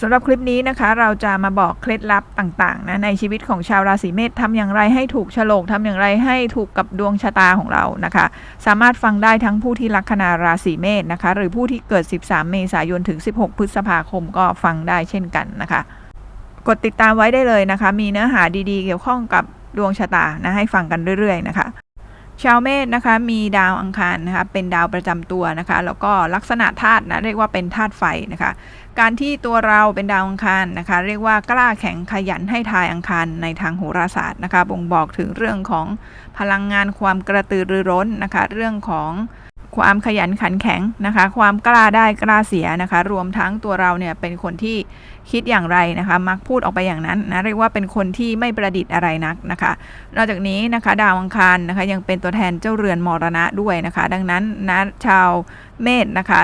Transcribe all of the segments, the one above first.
สำหรับคลิปนี้นะคะ เราจะมาบอกเคล็ดลับต่างๆนะในชีวิตของชาวราศีเมษทำอย่างไรให้ถูกโฉลกทำอย่างไรให้ถูกกับดวงชะตาของเรานะคะ สามารถฟังได้ทั้งผู้ที่ลัคนาราศีเมษนะคะ หรือผู้ที่เกิด 13 เมษายนถึง 16 พฤษภาคมก็ฟังได้เช่นกันนะคะ กดติดตามไว้ได้เลยนะคะ มีเนื้อหาดีๆ เกี่ยวข้องกับดวงชะตานะให้ฟังกันเรื่อย ๆ นะคะชาวเมษนะคะมีดาวอังคารนะคะเป็นดาวประจำตัวนะคะ แล้วก็ลักษณะธาตุนะเรียกว่าเป็นธาตุไฟนะคะ การที่ตัวเราเป็นดาวอังคารนะคะ เรียกว่ากล้าแข็งขยันให้ทายอังคารในทางโหราศาสตร์นะคะบ่งบอกถึงเรื่องของพลังงานความกระตือรือร้นนะคะ เรื่องของความขยันขันแข็งนะคะ ความกล้าได้กล้าเสียนะคะ รวมทั้งตัวเราเนี่ยเป็นคนที่คิดอย่างไรนะคะ มักพูดออกไปอย่างนั้นนะเรียกว่าเป็นคนที่ไม่ประดิษฐ์อะไรนักนะคะ นอกจากนี้นะคะ ดาวอังคารนะคะยังเป็นตัวแทนเจ้าเรือนมรณะด้วยนะคะ ดังนั้นนะชาวเมษนะคะ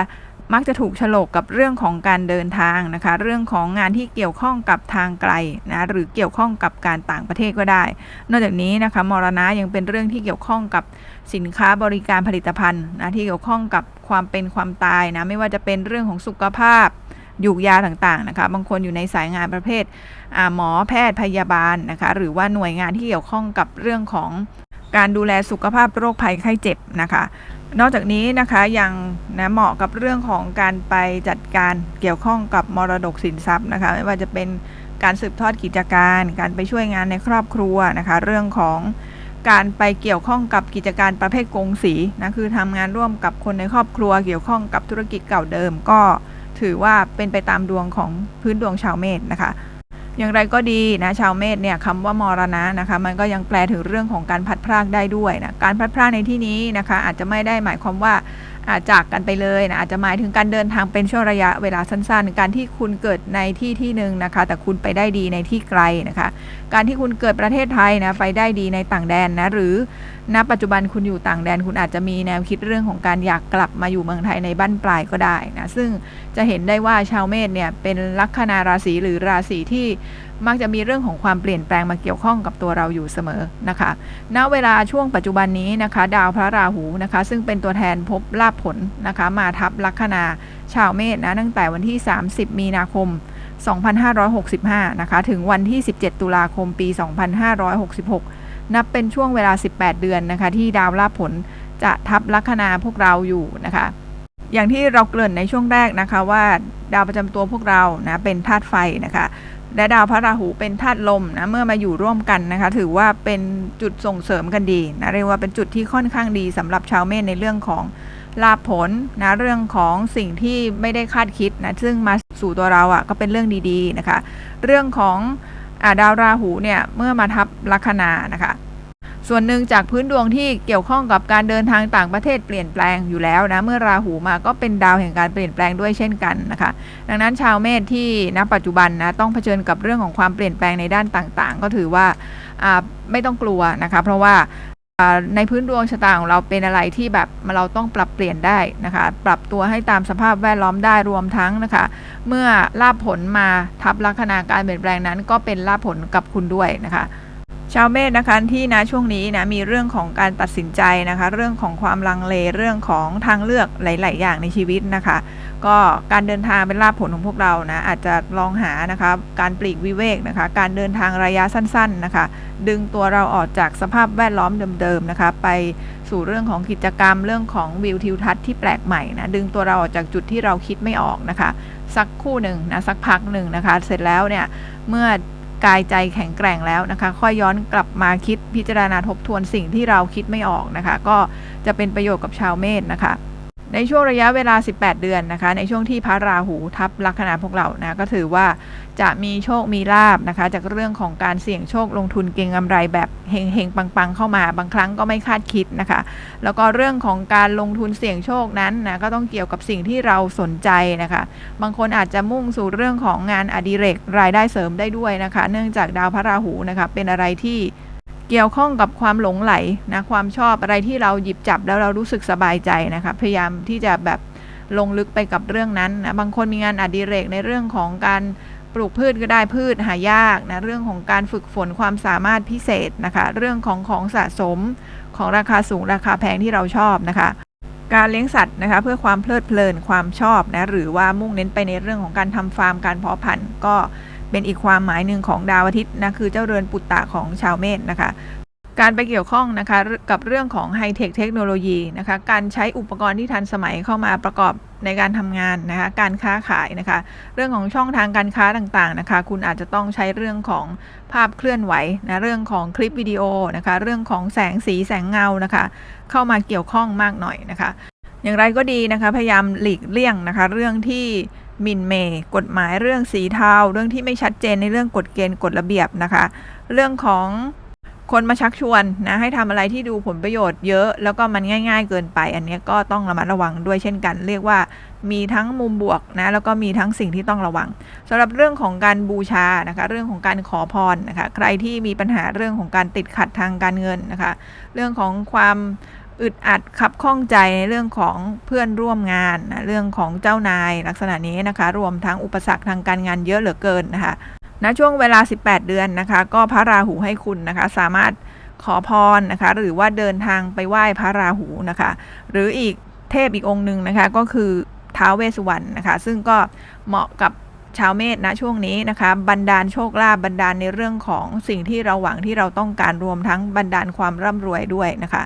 มักจะถูกฉลกกับเรื่องของการเดินทางนะคะ เรื่องของงานที่เกี่ยวข้องกับทางไกลนะหรือเกี่ยวข้องกับการต่างประเทศก็ได้ นอกจากนี้นะคะมรณะยังเป็นเรื่องที่เกี่ยวข้องกับสินค้าบริการผลิตภัณฑ์นะที่เกี่ยวข้องกับความเป็นความตายนะไม่ว่าจะเป็นเรื่องของสุขภาพยูกยาต่างๆนะคะบางคนอยู่ในสายงานประเภทอ่าหมอแพทย์พยาบาลนะคะหรือว่าหน่วยงานที่เกี่ยวข้องกับเรื่องของการดูแลสุขภาพโรคภัยไข้เจ็บนะคะ นอกจากนี้นะคะยังนะเหมาะกับเรื่องของการไปจัดการเกี่ยวข้องกับมรดกสินทรัพย์นะคะไม่ว่าจะเป็นการสืบทอดกิจการ การไปช่วยงานในครอบครัวนะคะเรื่องของการไปเกี่ยวข้องกับกิจการประเภทกงสีนะคือทำงานร่วมกับคนในครอบครัว เกี่ยวข้องกับธุรกิจเก่าเดิม ก็ถือว่าเป็นไปตามดวงของพื้นดวงชาวเมษนะคะ อย่างไรก็ดีนะชาวเมษเนี่ยคำว่ามรณะนะคะ มันก็ยังแปลถึงเรื่องของการพัดพรากได้ด้วยนะการพัดพรากในที่นี้นะคะ อาจจะไม่ได้หมายความว่าอา จากกันไปเลยนะอาจจะหมายถึงการเดินทางเป็นช่วงระยะเวลาสั้นๆ การที่คุณเกิดในที่ที่หนึ่งนะคะ แต่คุณไปได้ดีในที่ไกลนะคะ การที่คุณเกิดประเทศไทยนะไปได้ดีในต่างแดนนะหรือณปัจจุบันคุณอยู่ต่างแดน คุณอาจจะมีแนวคิดเรื่องของการอยากกลับมาอยู่เมืองไทยในบ้านปลายก็ได้นะซึ่งจะเห็นได้ว่าชาวเมษเนี่ยเป็นลัคนาราศีหรือราศีที่ มักจะมีเรื่องของความเปลี่ยนแปลงมาเกี่ยวข้องกับตัวเราอยู่เสมอนะคะ ณ เวลาช่วงปัจจุบันนี้นะคะ ดาวพระราหูนะคะ ซึ่งเป็นตัวแทนภพลาภผลนะคะ มาทับลัคนาชาวเมษนะตั้งแต่วันที่ 30 มีนาคม 2565 นะคะ ถึงวันที่ 17 ตุลาคมปี 2566 นับเป็นช่วงเวลา 18 เดือนนะคะ ที่ดาวลาภผลจะทับลัคนาพวกเราอยู่นะคะ อย่างที่เราเกริ่นในช่วงแรกนะคะว่าดาวประจำตัวพวกเรานะเป็นธาตุไฟนะคะ และดาวพระราหูเป็นธาตุลมนะเมื่อมาอยู่ร่วมกันนะคะ ถือว่าเป็นจุดส่งเสริมกันดีนะเรียกว่าเป็นจุดที่ค่อนข้างดีสำหรับชาวเมษในเรื่องของลาภผลนะเรื่องของสิ่งที่ไม่ได้คาดคิดนะซึ่งมาสู่ตัวเราอะ่ะก็เป็นเรื่องดีๆนะคะ เรื่องของอดาวราหูเนี่ยเมื่อมาทับลัคนานะคะ ส่วนหนึ่งจากพื้นดวงที่เกี่ยวข้องกับการเดินทางต่างประเทศเปลี่ยนแปลงอยู่แล้วนะ เมื่อราหูมาก็เป็นดาวแห่งการเปลี่ยนแปลงด้วยเช่นกันนะคะ ดังนั้นชาวเมษที่ณปัจจุบันนะต้องเผชิญกับเรื่องของความเปลี่ยนแปลงในด้านต่างๆ ก็ถือว่าไม่ต้องกลัวนะคะ เพราะว่าในพื้นดวงชะตาของเราเป็นอะไรที่แบบเราต้องปรับเปลี่ยนได้นะคะ ปรับตัวให้ตามสภาพแวดล้อมได้รวมทั้งนะคะ เมื่อลาภผลมาทับลัคนาการเปลี่ยนแปลงนั้น ก็เป็นลาภผลกับคุณด้วยนะคะ ชาวเมษนะคะที่นะช่วงนี้นะมีเรื่องของการตัดสินใจนะคะ เรื่องของความลังเลเรื่องของทางเลือกหลาย ๆ อย่างในชีวิตนะคะ ก็การเดินทางเป็นลาภผลของพวกเรานะอาจจะลองหานะคะการปลีกวิเวกนะคะ การเดินทางระยะสั้น ๆ นะคะ ดึงตัวเราออกจากสภาพแวดล้อมเดิม ๆ นะคะ ไปสู่เรื่องของกิจกรรมเรื่องของวิวทิวทัศน์ที่แปลกใหม่นะดึงตัวเราออกจากจุดที่เราคิดไม่ออกนะคะ สักคู่หนึ่งนะสักพักหนึ่งนะคะ เสร็จแล้วเนี่ยเมื่อ กายใจแข็งแกร่งแล้วนะคะ ค่อยย้อนกลับมาคิดพิจารณาทบทวนสิ่งที่เราคิดไม่ออกนะคะ ก็จะเป็นประโยชน์กับชาวเมษนะคะ ในช่วงระยะเวลา 18 เดือนนะคะ ในช่วงที่พระราหูทับลัคนาพวกเรานะก็ถือว่าจะมีโชคมีลาบนะคะ จากเรื่องของการเสี่ยงโชคลงทุนเก็งกำไรแบบเฮงเฮงปังปังๆ เข้ามาบางครั้งก็ไม่คาดคิดนะคะ แล้วก็เรื่องของการลงทุนเสี่ยงโชคนั้นนะก็ต้องเกี่ยวกับสิ่งที่เราสนใจนะคะ บางคนอาจจะมุ่งสู่เรื่องของงานอดิเรกรายได้เสริมได้ด้วยนะคะ เนื่องจากดาวพระราหูนะคะเป็นอะไรที่ เกี่ยวข้องกับความหลงไหลนะความชอบอะไรที่เราหยิบจับแล้วเรารู้สึกสบายใจนะคะพยายามที่จะแบบลงลึกไปกับเรื่องนั้นนะบางคนมีงานอดิเรกในเรื่องของการปลูกพืชก็ได้พืชหายากนะเรื่องของการฝึกฝนความสามารถพิเศษนะคะเรื่องของของสะสมของราคาสูงราคาแพงที่เราชอบนะคะ การเลี้ยงสัตว์นะคะเพื่อความเพลิดเพลินความชอบนะหรือว่ามุ่งเน้นไปในเรื่องของการทำฟาร์มการเพาะพันธุ์ก็ เป็นอีกความหมายหนึ่งของดาวอาทิตย์นะคือเจ้าเรือนปุตตะของชาวเมษนะคะการไปเกี่ยวข้องนะคะกับเรื่องของไฮเทคเทคโนโลยีนะคะการใช้อุปกรณ์ที่ทันสมัยเข้ามาประกอบในการทำงานนะคะการค้าขายนะคะเรื่องของช่องทางการค้าต่างๆนะคะคุณอาจจะต้องใช้เรื่องของภาพเคลื่อนไหวนะเรื่องของคลิปวิดีโอนะคะเรื่องของแสงสีแสงเงานะคะเข้ามาเกี่ยวข้องมากหน่อยนะคะอย่างไรก็ดีนะคะพยายามหลีกเลี่ยงนะคะเรื่องที่ หมินเมย์กฎหมายเรื่องสีเทาเรื่องที่ไม่ชัดเจนในเรื่องกฎเกณฑ์กฎระเบียบนะคะ เรื่องของคนมาชักชวนนะให้ทำอะไรที่ดูผลประโยชน์เยอะ แล้วก็มันง่าย ๆ เกินไป อันนี้ก็ต้องระมัดระวังด้วยเช่นกัน เรียกว่ามีทั้งมุมบวกนะแล้วก็มีทั้งสิ่งที่ต้องระวังสำหรับเรื่องของการบูชานะคะเรื่องของการขอพรนะคะใครที่มีปัญหาเรื่องของการติดขัดทางการเงินนะคะ เรื่องของความ อึดอัดขับข้องใจในเรื่องของเพื่อนร่วมงานนะเรื่องของเจ้านายลักษณะนี้นะคะ รวมทั้งอุปสรรคทางการงานเยอะเหลือเกินนะคะณช่วงเวลา 18 เดือนนะคะ ก็พระราหูให้คุณนะคะ สามารถขอพรนะคะ หรือว่าเดินทางไปไหว้พระราหูนะคะ หรืออีกเทพอีกองค์หนึ่งนะคะก็คือท้าวเวสสุวรรณนะคะ ซึ่งก็เหมาะกับชาวเมษนะช่วงนี้นะคะ บันดาลโชคลาภบันดาลในเรื่องของสิ่งที่เราหวังที่เราต้องการรวมทั้งบันดาลความร่ำรวยด้วยนะคะ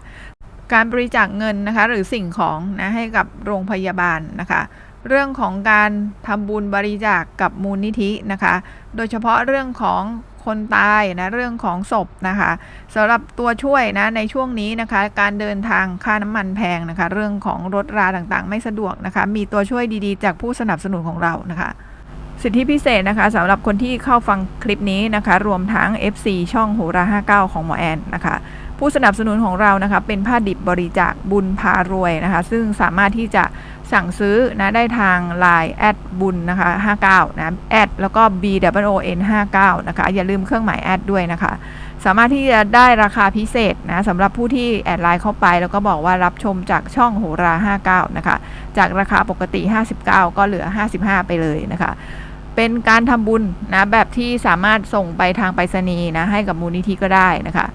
การบริจาคเงินนะคะหรือสิ่งของนะให้กับโรงพยาบาลนะคะเรื่องของการทำบุญบริจาคกกับมูลนิธินะคะ โดยเฉพาะเรื่องของคนตายนะเรื่องของศพนะคะสำหรับตัวช่วยนะในช่วงนี้นะคะ การเดินทางค่าน้ำมันแพงนะคะ เรื่องของรถราต่างๆ ไม่สะดวกนะคะ มีตัวช่วยดีๆ จากผู้สนับสนุนของเรานะคะ สิทธิพิเศษนะคะสำหรับคนที่เข้าฟังคลิปนี้นะคะ รวมทั้ง FC ช่องโหรา59 ของหมอแอนนะคะ ผู้สนับสนุนของเรานะคะเป็นผ้าดิบบริจาคบุญพารวยนะคะซึ่งสามารถที่จะสั่งซื้อนะได้ทาง Line แอดบุญนะคะ59นะแอดแล้วก็ B W O N 59นะคะอย่าลืมเครื่องหมายแอดด้วยนะคะ สามารถที่จะได้ราคาพิเศษนะสำหรับผู้ที่แอดไลน์เข้าไป แล้วก็บอกว่ารับชมจากช่องโหรา 59นะคะจากราคาปกติ 59 ก็เหลือ 55 ไปเลยนะคะเป็นการทำบุญนะแบบที่สามารถส่งไปทางไปรษณีย์นะให้กับมูลนิธิก็ได้นะคะ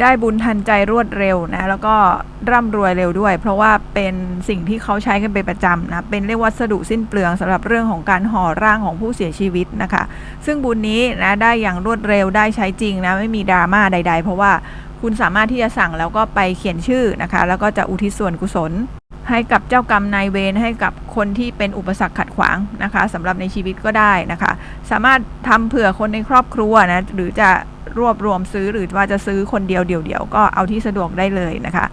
ได้บุญทันใจรวดเร็วนะแล้วก็ร่ำรวยเร็วด้วย เพราะว่าเป็นสิ่งที่เขาใช้กันเป็นประจำนะเป็นเรียกวัสดุสิ้นเปลืองสำหรับเรื่องของการห่อร่างของผู้เสียชีวิตนะคะ ซึ่งบุญนี้นะได้อย่างรวดเร็วได้ใช้จริงนะไม่มีดราม่าใด ๆ เพราะว่าคุณสามารถที่จะสั่งแล้วก็ไปเขียนชื่อนะคะ แล้วก็จะอุทิศส่วนกุศล ให้กับเจ้ากรรมนายเวรให้กับคนที่เป็นอุปสรรคขัดขวางนะคะสำหรับในชีวิตก็ได้นะคะ สามารถทำเผื่อคนในครอบครัวนะหรือจะรวบรวมซื้อหรือว่าจะซื้อคนเดียวเดี่ยวๆก็เอาที่สะดวกได้เลยนะคะ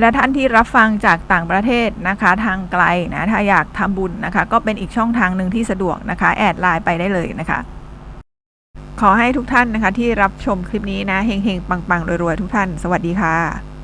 และท่านที่รับฟังจากต่างประเทศนะคะ ทางไกลนะถ้าอยากทำบุญนะคะ ก็เป็นอีกช่องทางหนึ่งที่สะดวกนะคะ แอดไลน์ไปได้เลยนะคะ ขอให้ทุกท่านนะคะที่รับชมคลิปนี้นะเฮงๆ ปังๆรวยๆ ทุกท่าน สวัสดีค่ะ